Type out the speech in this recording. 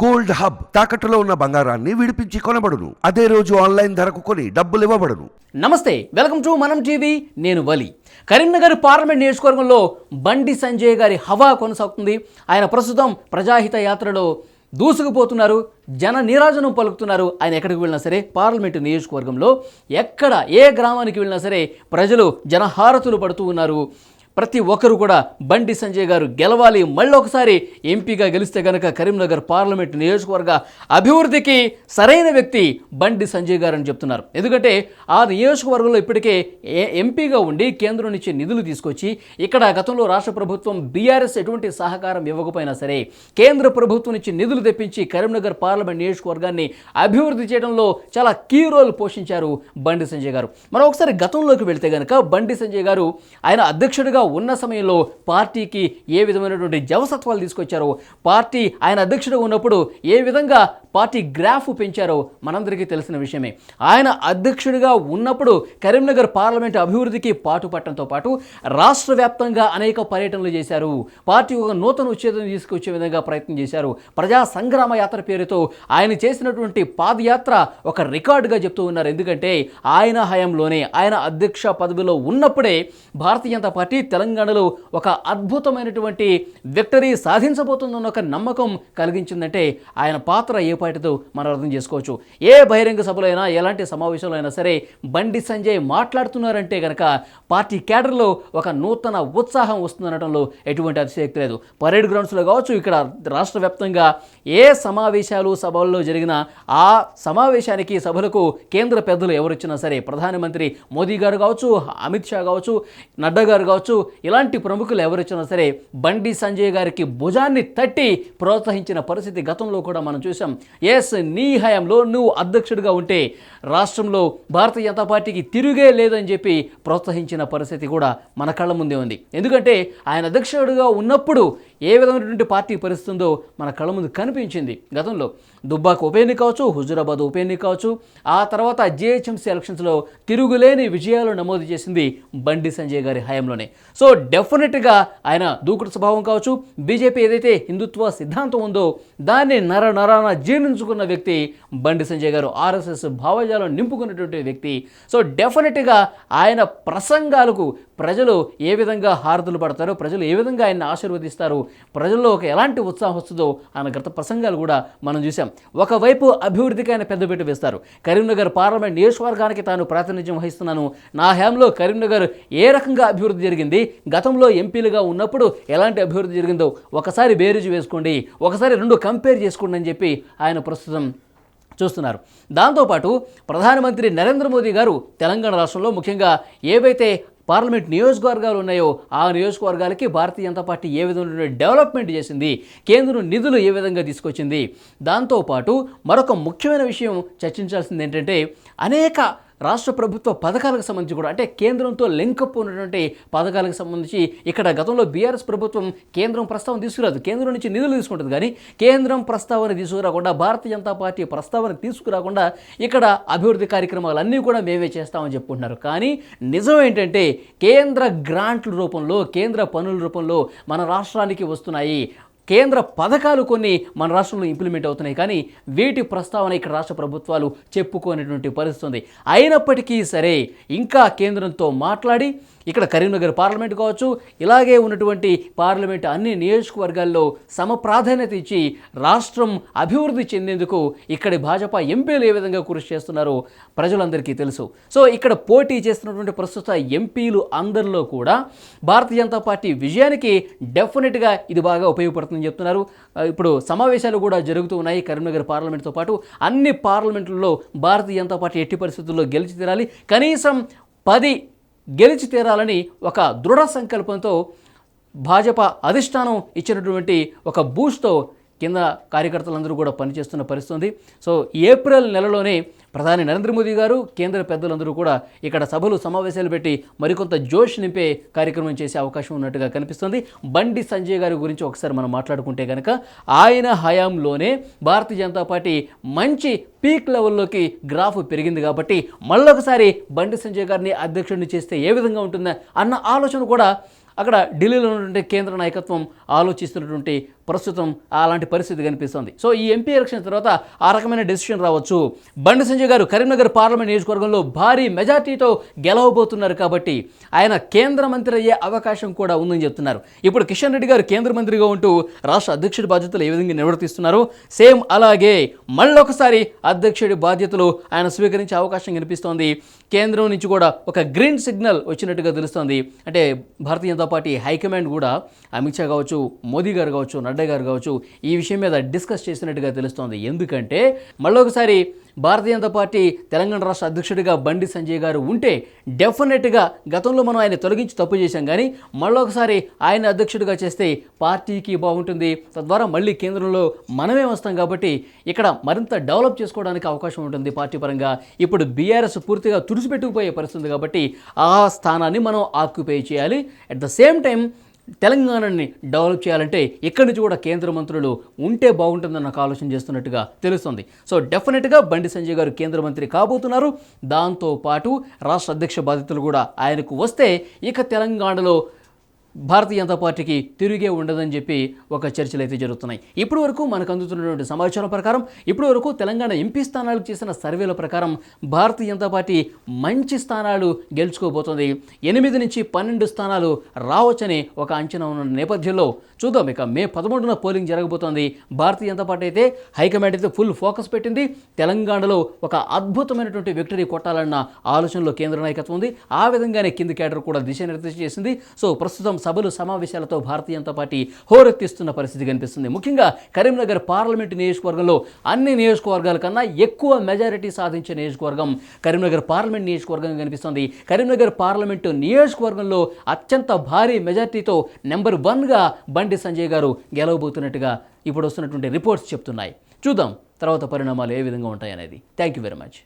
Gold hub తాకట్టులో ఉన్న బంగారాన్ని విడిపించి కొనబడును. అదే రోజు ఆన్లైన్ ధరకు కొని డబ్బులు ఇవ్వబడును. నమస్తే వెల్కమ్ టు మనం టీవీ నేను వలి. కరీంనగర్ పార్లమెంట్ నియోజకవర్గంలో బండి సంజయ్ గారి హవా కొనసాగుతుంది. ఆయన ప్రస్తుతం ప్రజాహిత యాత్రలో దూసుకుపోతున్నారు జన నీరాజనం పలుకుతున్నారు. ఆయన ఎక్కడికి వెళ్ళినా సరే పార్లమెంటు నియోజకవర్గంలో ఎక్కడ ఏ గ్రామానికి వెళ్ళినా సరే ప్రజలు జనహారతులు పడుతూ ఉన్నారు. ప్రతి ఒక్కరు కూడా బండి సంజయ్ గారు గెలవాలి. మళ్ళీ ఒకసారి ఎంపీగా గెలిస్తే గనక కరీంనగర్ పార్లమెంట్ నియోజకవర్గ అభివృద్ధికి సరైన వ్యక్తి బండి సంజయ్ గారు అని చెప్తున్నారు. ఎందుకంటే ఆ నియోజకవర్గంలో ఇప్పటికే ఏ- ఎంపీగా ఉండి కేంద్రం నుంచి నిధులు తీసుకొచ్చి ఇక్కడ గతంలో రాష్ట్ర ప్రభుత్వం బీఆర్ఎస్ ఎటువంటి సహకారం ఇవ్వకపోయినా సరే కేంద్ర ప్రభుత్వం నుంచి నిధులు తెప్పించి కరీంనగర్ పార్లమెంట్ నియోజకవర్గాన్ని అభివృద్ధి చేయడంలో చాలా కీ రోల్ పోషించారు బండి సంజయ్ గారు. మనం ఒకసారి గతంలోకి వెళితే గనక బండి సంజయ్ గారు ఆయన అధ్యక్షుడిగా ఉన్న సమయంలో పార్టీకి ఏ విధమైనటువంటి జవసత్వాలు తీసుకొచ్చారో పార్టీ ఆయన అధ్యక్షుడు ఉన్నప్పుడు ఏ విధంగా పార్టీ గ్రాఫ్ పెంచారో మనందరికీ తెలిసిన విషయమే. ఆయన అధ్యక్షుడిగా ఉన్నప్పుడు కరీంనగర్ పార్లమెంట్ అభివృద్ధికి పాటుపడటంతో పాటు రాష్ట్ర వ్యాప్తంగా అనేక పర్యటనలు చేశారు. పార్టీ ఒక నూతన ఉచ్ఛేదం తీసుకొచ్చే విధంగా ప్రయత్నం చేశారు. ప్రజా సంగ్రామ యాత్ర పేరుతో ఆయన చేసినటువంటి పాదయాత్ర ఒక రికార్డుగా చెప్తూ ఉన్నారు. ఎందుకంటే ఆయన హయాంలోనే ఆయన అధ్యక్ష పదవిలో ఉన్నప్పుడే భారతీయ జనతా పార్టీ తెలంగాణలో ఒక అద్భుతమైనటువంటి విక్టరీ సాధించబోతుందన్న ఒక నమ్మకం కలిగించిందంటే ఆయన పాత్ర ఏ పాటితో మనం అర్థం చేసుకోవచ్చు. ఏ బహిరంగ సభలో అయినా ఎలాంటి సమావేశంలో అయినా సరే బండి సంజయ్ మాట్లాడుతున్నారంటే కనుక పార్టీ క్యాడర్లో ఒక నూతన ఉత్సాహం వస్తుందనడంలో ఎటువంటి అతిశయక్తి లేదు. పరేడ్ గ్రౌండ్స్లో కావచ్చు ఇక్కడ రాష్ట్ర వ్యాప్తంగా ఏ సమావేశాలు సభల్లో జరిగినా ఆ సమావేశానికి సభలకు కేంద్ర పెద్దలు ఎవరొచ్చినా సరే ప్రధానమంత్రి మోదీ గారు కావచ్చు అమిత్ షా కావచ్చు నడ్డా గారు కావచ్చు ఇలాంటి ప్రముఖులు ఎవరొచ్చినా సరే బండి సంజయ్ గారికి భుజాన్ని తట్టి ప్రోత్సహించిన పరిస్థితి గతంలో కూడా మనం చూసాం ఎస్ నీ హయాంలో నువ్వు అధ్యక్షుడిగా ఉంటే రాష్ట్రంలో భారతీయ జనతా పార్టీకి తిరిగే లేదని చెప్పి ప్రోత్సహించిన పరిస్థితి కూడా మన కళ్ళ ముందే ఉంది. ఎందుకంటే ఆయన అధ్యక్షుడిగా ఉన్నప్పుడు ఏ విధమైనటువంటి పార్టీ పరిస్థితుందో మన కళ్ళ ముందు కనిపించింది. గతంలో దుబ్బాక ఉప ఎన్నిక కావచ్చు హుజురాబాద్ ఉప ఎన్నిక కావచ్చు ఆ తర్వాత జిహెచ్ఎంసీ ఎలక్షన్స్లో తిరుగులేని విజయాలు నమోదు చేసింది బండి సంజయ్ గారి హయాంలోనే. సో డెఫినెట్గా ఆయన దూకుడు స్వభావం కావచ్చు బీజేపీ ఏదైతే హిందుత్వ సిద్ధాంతం ఉందో దాన్ని నర నరాన జీర్ణించుకున్న వ్యక్తి బండి సంజయ్ గారు ఆర్ఎస్ఎస్ భావజాలం నింపుకున్నటువంటి వ్యక్తి. సో డెఫినెట్గా ఆయన ప్రసంగాలకు ప్రజలు ఏ విధంగా హారతులు పడతారో ప్రజలు ఏ విధంగా ఆయన్ని ఆశీర్వదిస్తారు ప్రజల్లో ఒక ఎలాంటి ఉత్సాహం వస్తుందో అన్న గత ప్రసంగాలు కూడా మనం చూసాం ఒకవైపు అభివృద్ధికి ఆయన పెద్దపీట వేస్తారు. కరీంనగర్ పార్లమెంట్ నియోజకవర్గానికి తాను ప్రాతినిధ్యం వహిస్తున్నాను. నా హయాంలో కరీంనగర్ ఏ రకంగా అభివృద్ధి జరిగింది? గతంలో ఎంపీలుగా ఉన్నప్పుడు ఎలాంటి అభివృద్ధి జరిగిందో ఒకసారి బేరీజు వేసుకోండి ఒకసారి రెండు కంపేర్ చేసుకోండి అని చెప్పి ఆయన ప్రస్తుతం చూస్తున్నారు. దాంతోపాటు ప్రధానమంత్రి నరేంద్ర మోదీ గారు తెలంగాణ రాష్ట్రంలో ముఖ్యంగా ఏవైతే పార్లమెంట్ నియోజకవర్గాలు ఉన్నాయో ఆ నియోజకవర్గాలకి భారతీయ జనతా పార్టీ ఏ విధంగా డెవలప్మెంట్ చేసింది కేంద్రం నిధులు ఏ విధంగా తీసుకొచ్చింది దాంతోపాటు మరొక ముఖ్యమైన విషయం చర్చించాల్సింది ఏంటంటే అనేక రాష్ట్ర ప్రభుత్వ పథకాలకు సంబంధించి కూడా అంటే కేంద్రంతో లింకప్ ఉన్నటువంటి పథకాలకు సంబంధించి ఇక్కడ గతంలో బీఆర్ఎస్ ప్రభుత్వం కేంద్రం ప్రస్తావన తీసుకురాదు. కేంద్రం నుంచి నిధులు తీసుకుంటుంది కానీ కేంద్రం ప్రస్తావన తీసుకురాకుండా భారతీయ జనతా పార్టీ ప్రస్తావన తీసుకురాకుండా ఇక్కడ అభివృద్ధి కార్యక్రమాలన్నీ కూడా మేమే చేస్తామని చెప్పుకుంటున్నారు. కానీ నిజం ఏంటంటే కేంద్ర గ్రాంట్ల రూపంలో కేంద్ర పనుల రూపంలో మన రాష్ట్రానికి వస్తున్నాయి కేంద్ర పథకాలు కొన్ని మన రాష్ట్రంలో ఇంప్లిమెంట్ అవుతున్నాయి. కానీ వీటి ప్రస్తావన ఇక్కడ రాష్ట్ర ప్రభుత్వాలు చెప్పుకోనటువంటి పరిస్థితి ఉంది. అయినప్పటికీ సరే ఇంకా కేంద్రంతో మాట్లాడి ఇక్కడ కరీంనగర్ పార్లమెంట్ కావచ్చు ఇలాగే ఉన్నటువంటి పార్లమెంట్ అన్ని నియోజకవర్గాల్లో సమ ప్రాధాన్యత ఇచ్చి రాష్ట్రం అభివృద్ధి చెందేందుకు ఇక్కడి భాజపా ఎంపీలు ఏ విధంగా కృషి చేస్తున్నారో ప్రజలందరికీ తెలుసు. సో ఇక్కడ పోటీ చేస్తున్నటువంటి ప్రస్తుత ఎంపీలు అందరిలో కూడా భారతీయ జనతా పార్టీ విజయానికి డెఫినెట్గా ఇది బాగా ఉపయోగపడుతుందని చెప్తున్నారు. ఇప్పుడు సమావేశాలు కూడా జరుగుతూ ఉన్నాయి కరీంనగర్ పార్లమెంట్తో పాటు. అన్ని పార్లమెంట్లలో భారతీయ జనతా పార్టీ ఎట్టి పరిస్థితుల్లో గెలిచి తీరాలి. కనీసం పది గెలిచి తీరాలని ఒక దృఢ సంకల్పంతో భాజపా అధిష్టానం ఇచ్చినటువంటి ఒక బూస్ట్తో కింద కార్యకర్తలందరూ కూడా పనిచేస్తున్న పరిస్థితి సో ఏప్రిల్ నెలలోనే ప్రధాని నరేంద్ర మోదీ గారు కేంద్ర పెద్దలందరూ కూడా ఇక్కడ సభలు సమావేశాలు పెట్టి మరికొంత జోష్ నింపే కార్యక్రమం చేసే అవకాశం ఉన్నట్టుగా కనిపిస్తుంది. బండి సంజయ్ గారి గురించి ఒకసారి మనం మాట్లాడుకుంటే కనుక ఆయన హయాంలోనే భారతీయ జనతా పార్టీ మంచి పీక్ లెవెల్లోకి గ్రాఫ్ పెరిగింది కాబట్టి మళ్ళొకసారి బండి సంజయ్ గారిని అధ్యక్షుడిని చేస్తే ఏ విధంగా ఉంటుందా అన్న ఆలోచన కూడా అక్కడ ఢిల్లీలో ఉన్నటువంటి కేంద్ర నాయకత్వం ఆలోచిస్తున్నటువంటి ప్రస్తుతం అలాంటి పరిస్థితి కనిపిస్తుంది. సో ఈ ఎంపీ ఎలక్షన్ తర్వాత ఆ రకమైన డెసిషన్ రావచ్చు. బండి సంజయ్ గారు కరీంనగర్ పార్లమెంట్ నియోజకవర్గంలో భారీ మెజార్టీతో గెలవబోతున్నారు కాబట్టి ఆయన కేంద్ర మంత్రి అయ్యే అవకాశం కూడా ఉందని చెప్తున్నారు. ఇప్పుడు కిషన్ రెడ్డి గారు కేంద్ర మంత్రిగా ఉంటూ రాష్ట్ర అధ్యక్షుడి బాధ్యతలు ఏ విధంగా నిర్వర్తిస్తున్నారు సేమ్ అలాగే మళ్ళొకసారి అధ్యక్షుడి బాధ్యతలు ఆయన స్వీకరించే అవకాశం కనిపిస్తోంది. కేంద్రం నుంచి కూడా ఒక గ్రీన్ సిగ్నల్ వచ్చినట్టుగా తెలుస్తోంది. అంటే భారతీయ జనతా పార్టీ హైకమాండ్ కూడా అమిత్ షా కావచ్చు మోదీ గారు కావచ్చు నడ్డా గారు కావచ్చు ఈ విషయం మీద డిస్కస్ చేసినట్టుగా తెలుస్తోంది. ఎందుకంటే మళ్ళొకసారి భారతీయ జనతా పార్టీ తెలంగాణ రాష్ట్ర అధ్యక్షుడిగా బండి సంజయ్ గారు ఉంటే డెఫినెట్గా గతంలో మనం ఆయన తొలగించి తప్పు చేశాం. కానీ మళ్ళొకసారి ఆయన అధ్యక్షుడిగా చేస్తే పార్టీకి బాగుంటుంది. తద్వారా మళ్ళీ కేంద్రంలో మనమే వస్తాం కాబట్టి ఇక్కడ మరింత డెవలప్ చేసుకోవడానికి అవకాశం ఉంటుంది పార్టీ పరంగా. ఇప్పుడు బీఆర్ఎస్ పూర్తిగా తుడిచిపెట్టుకుపోయే పరిస్థితి కాబట్టి ఆ స్థానాన్ని మనం ఆక్యుపై చేయాలి. అట్ ద సేమ్ టైం తెలంగాణని డెవలప్ చేయాలంటే ఇక్కడి నుంచి కూడా కేంద్ర మంత్రులు ఉంటే బాగుంటుందని నాకు ఆలోచన చేస్తున్నట్టుగా తెలుస్తుంది. సో డెఫినెట్గా బండి సంజయ్ గారు కేంద్ర మంత్రి కాబోతున్నారు. దాంతో పాటు రాష్ట్ర అధ్యక్ష బాధ్యతలు కూడా ఆయనకు వస్తే ఇక తెలంగాణలో భారతీయ జనతా పార్టీకి తిరిగే ఉండదని చెప్పి ఒక చర్చలు అయితే జరుగుతున్నాయి. ఇప్పటి వరకు మనకు అందుతున్నటువంటి సమాచారం ప్రకారం ఇప్పటి వరకు తెలంగాణ ఎంపీ స్థానాలకు చేసిన సర్వేల ప్రకారం భారతీయ జనతా పార్టీ మంచి స్థానాలు గెలుచుకోబోతోంది. ఎనిమిది నుంచి పన్నెండు స్థానాలు రావచ్చని ఒక అంచనా ఉన్న నేపథ్యంలో చూద్దాం. ఇక మే పదమూడున పోలింగ్ జరగబోతోంది. భారతీయ జనతా పార్టీ అయితే హైకమాండ్ అయితే ఫుల్ ఫోకస్ పెట్టింది. తెలంగాణలో ఒక అద్భుతమైనటువంటి విక్టరీ కొట్టాలన్న ఆలోచనలో కేంద్ర నాయకత్వం ఉంది. ఆ విధంగానే కింది కేడర్ కూడా దిశానిర్దేశం చేసింది. సో ప్రస్తుతం సభలు సమావేశాలతో భారతీయ జనతా పార్టీ హోరెత్తిస్తున్న పరిస్థితి కనిపిస్తుంది. ముఖ్యంగా కరీంనగర్ పార్లమెంటు నియోజకవర్గంలో అన్ని నియోజకవర్గాల కన్నా ఎక్కువ మెజారిటీ సాధించే నియోజకవర్గం కరీంనగర్ పార్లమెంట్ నియోజకవర్గం కనిపిస్తుంది. కరీంనగర్ పార్లమెంటు నియోజకవర్గంలో అత్యంత భారీ మెజారిటీతో నెంబర్ వన్గా బండి సంజయ్ గారు గెలవబోతున్నట్టుగా ఇప్పుడు వస్తున్నటువంటి రిపోర్ట్స్ చెప్తున్నాయి. చూద్దాం తర్వాత పరిణామాలు ఏ విధంగా ఉంటాయనేది. Thank you very much.